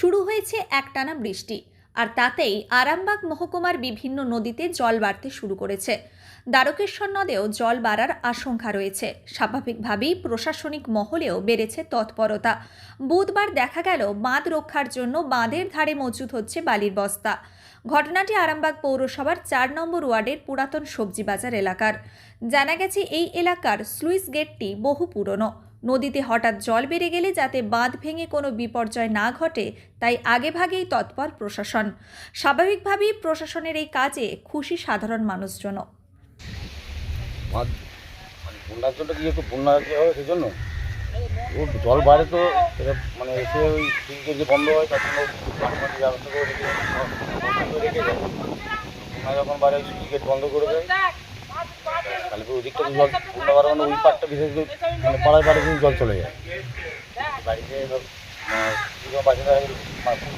শুরু হয়েছে একটানা বৃষ্টি, আর তাতেই আরামবাগ মহকুমার বিভিন্ন নদীতে জল বাড়তে শুরু করেছে। দ্বারকেশ্বর নদেও জল বাড়ার আশঙ্কা রয়েছে। স্বাভাবিকভাবেই প্রশাসনিক মহলেও বেড়েছে তৎপরতা। বুধবার দেখা গেল, বাঁধ রক্ষার জন্য বাঁধের ধারে মজুদ হচ্ছে বালির বস্তা। ঘটনাটি আরামবাগ পৌরসভার চার নম্বর ওয়ার্ডের পুরাতন সবজি বাজার এলাকার। জানা গেছে, এই এলাকার স্লুইস গেটটি বহু পুরনো। নদীতে হঠাৎ জল বেড়ে গেলে যাতে বাঁধ ভেঙে কোনো বিপর্যয় না ঘটে, তাই আগেভাগেই তৎপর প্রশাসন। স্বাভাবিকভাবেই প্রশাসনের এই কাজে খুশি সাধারণ মানুষজনও। মানে মানে বন্ধ করে দেয়। তাহলে ওদিকটা জল বাড়ে মানে ওই পাটটা বিশেষ করে মানে পাড়ায় পাড়ে কিন্তু জল চলে যায়। বাড়িতে বাচ্চারা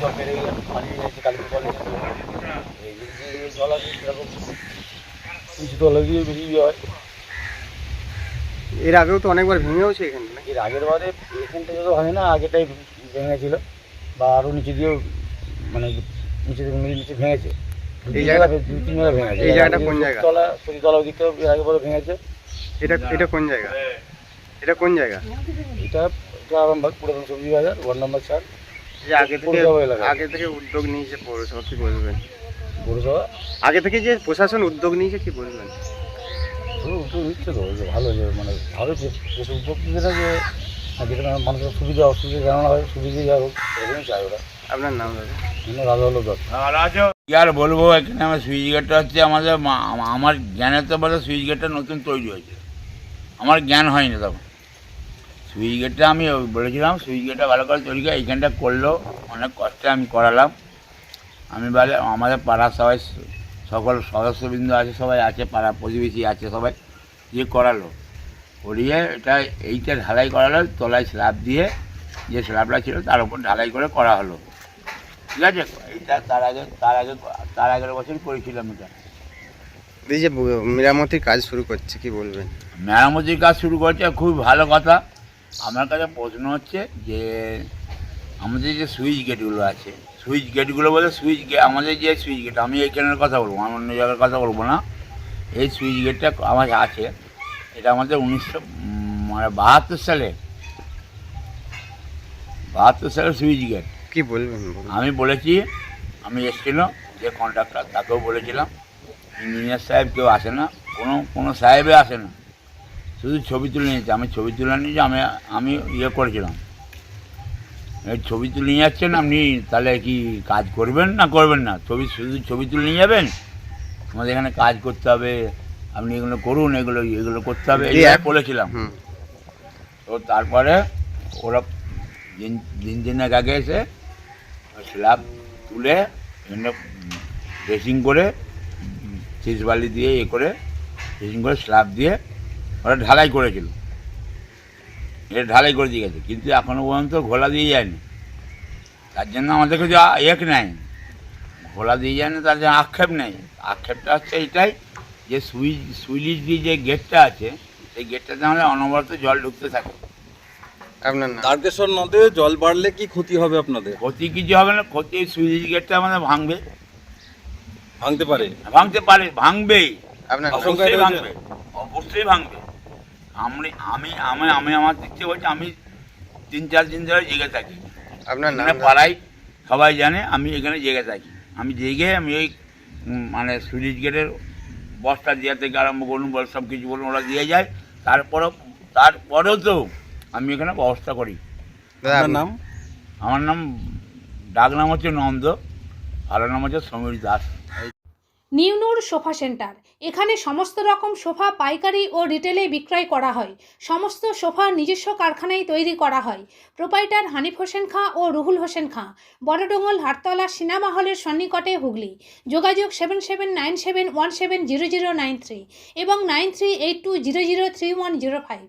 জল বেড়ে গেলে পালিয়ে যাচ্ছে কালকে জল এই দিক জল আছে সেরকম কিছু তলা দিয়ে বেশি ইয়ে হয়। এর আগেও তো অনেকবার ভেঙেওছে এখানে এর আগের বারে এখানটা যত ভাঙে না আগেটাই ভেঙেছিল। বা আরও নিচে দিয়েও মানে নিচে থেকে নিচে ভেঙেছে। এই জায়গাটা- দুই তিন জায়গা ভেঙেছে এই জায়গাটা কোন জায়গা? তলা আগে বলে ভেঙেছে। এটা এটা কোন জায়গা? এটা কোন জায়গা? এটা এটা আরামবাগ পুরাতন সবজি বাজার ওয়ার্ড নম্বর চার। যে আগে থেকে আগে থেকে উদ্যোগ নিয়েছে পৌরসভা কি বলবেন? পৌরসভা? আগে থেকে যে প্রশাসন উদ্যোগ নিয়েছে কি বলবেন? উদ্যোগ নিচ্ছে তো যে ভালো যে মানে ভালো যে যেসব উদ্যোগ নিচ্ছে যে আর যেটা মানুষের সুবিধা অসুবিধা জানানো হয় সুবিধা যা হোক এরকমই চাই ওরা। আপনার নাম দাদা? রাজা হলো দশ। আর বলব, এখানে আমার সুইচ গেটটা হচ্ছে আমাদের আমার জ্ঞানের তো বলে সুইচ গেটটা নতুন তৈরি হয়েছে। আমার জ্ঞান হয়নি তখন। সুইচ গেটটা আমি বলেছিলাম সুইচ গেটটা ভালো করে তৈরি করে এইখানটা করল, অনেক কষ্টে আমি করালাম। আমি বলে, আমাদের পাড়ার সবাই সকল সদস্যবৃন্দ আছে, সবাই আছে পাড়া, প্রতিবেশী আছে সবাই দিয়ে করালো। করিয়ে এটা এইটা ঢালাই করালো, তলায় স্ল্যাব দিয়ে যে স্ল্যাবটা ছিল তার উপর ঢালাই করে করা হলো। ঠিক আছে? এইটা তার আগে তার আগে তার আগের বছর করেছিলাম এটা। এই যে মেরামতির কাজ শুরু করছে কি বলবেন? মেরামতির কাজ শুরু করেছে খুব ভালো কথা। আমার কাছে প্রশ্ন হচ্ছে যে আমাদের যে সুইচ গেটগুলো আছে সুইচ গেটগুলো বলে সুইচ গেট আমাদের যে সুইচ গেট আমি এইখানের কথা বলব আমি অন্য জায়গার কথা বলব না। এই সুইচ গেটটা আমার আছে। এটা আমাদের উনিশশো মানে বাহাত্তর সালে বাহাত্তর সালে সুইচ গেট। কি বলবেন আমি বলেছি আমি এসেছিল যে কন্ট্রাক্টর তাকেও বলেছিলাম ইঞ্জিনিয়ার সাহেব কেউ আসে না কোনো কোনো সাহেবে আসে না। শুধু ছবি তুলে নিয়েছে। আমি ছবি তুলে নিয়েছি আমি আমি ইয়ে করেছিলাম। এই ছবি তুলে নিয়ে যাচ্ছেন আপনি তাহলে কি কাজ করবেন না করবেন না? ছবি শুধু ছবি তুলে নিয়ে যাবেন? আমাদের এখানে কাজ করতে হবে আপনি এগুলো করুন এগুলো এগুলো করতে হবে বলেছিলাম। তো তারপরে ওরা দিন দিন দিনের আগে এসে স্ল্যাব তুলে এখানে ড্রেসিং করে চিজ বালি দিয়ে এ করে ড্রেসিং করে স্ল্যাব দিয়ে ওরা ঢালাই করেছিল। এটা ঢালাই করে দিয়ে গেছে, কিন্তু এখনও পর্যন্ত ঘোলা দিয়ে যায়নি। তার জন্য আমাদের কাছে এক নেই। ঘোলা দিয়ে যায় না তার জন্য আক্ষেপ নেই। আক্ষেপটা হচ্ছে এটাই যে সুইচ সুইলিশ দিয়ে যে গেটটা আছে, সেই গেটটাতে আমাদের অনবরত জল ঢুকতে থাকে। আপনার নাম? তারকেশ্বর নদে জল বাড়লে কি ক্ষতি হবে আপনাদের? ক্ষতি কিছু হবে না ক্ষতি সুইচ গেটটা আমাদের ভাঙবে। ভাঙতে পারে? ভাঙতে পারে ভাঙবেই। আপনার? অবশ্যই ভাঙবে অবশ্যই ভাঙবে। আমি আমি আমি আমি আমার দিক থেকে বলছি আমি তিন চার দিন ধরে জেগে থাকি। আপনার নাম? এখানে পাড়ায় সবাই জানে আমি এখানে জেগে থাকি। আমি জেগে আমি ওই মানে সুইচ গেটের বস্তা দেওয়া থেকে আরম্ভ করুন বল সব কিছু বলুন ওরা দিয়ে যায়। তারপরেও তারপরেও তো আমি এখানে ব্যবস্থা করি। আপনার নাম? আমার নাম ডাক নাম হচ্ছে নন্দ ভালো নাম হচ্ছে সমীর দাস। নিউনুর সোফা সেন্টার। এখানে সমস্ত রকম সোফা পাইকারি ও রিটেলে বিক্রয় করা হয়। সমস্ত সোফা নিজস্ব কারখানায় তৈরি করা হয়। প্রোপাইটার হানিফ হোসেন খাঁ ও রুহুল হোসেন খাঁ। বড়ডোঙ্গল হাটতলা সিনেমা হলের সন্নিকটে হুগলি। যোগাযোগ seven seven nine seven one seven zero zero nine three এবং nine three eight two zero zero three one zero five.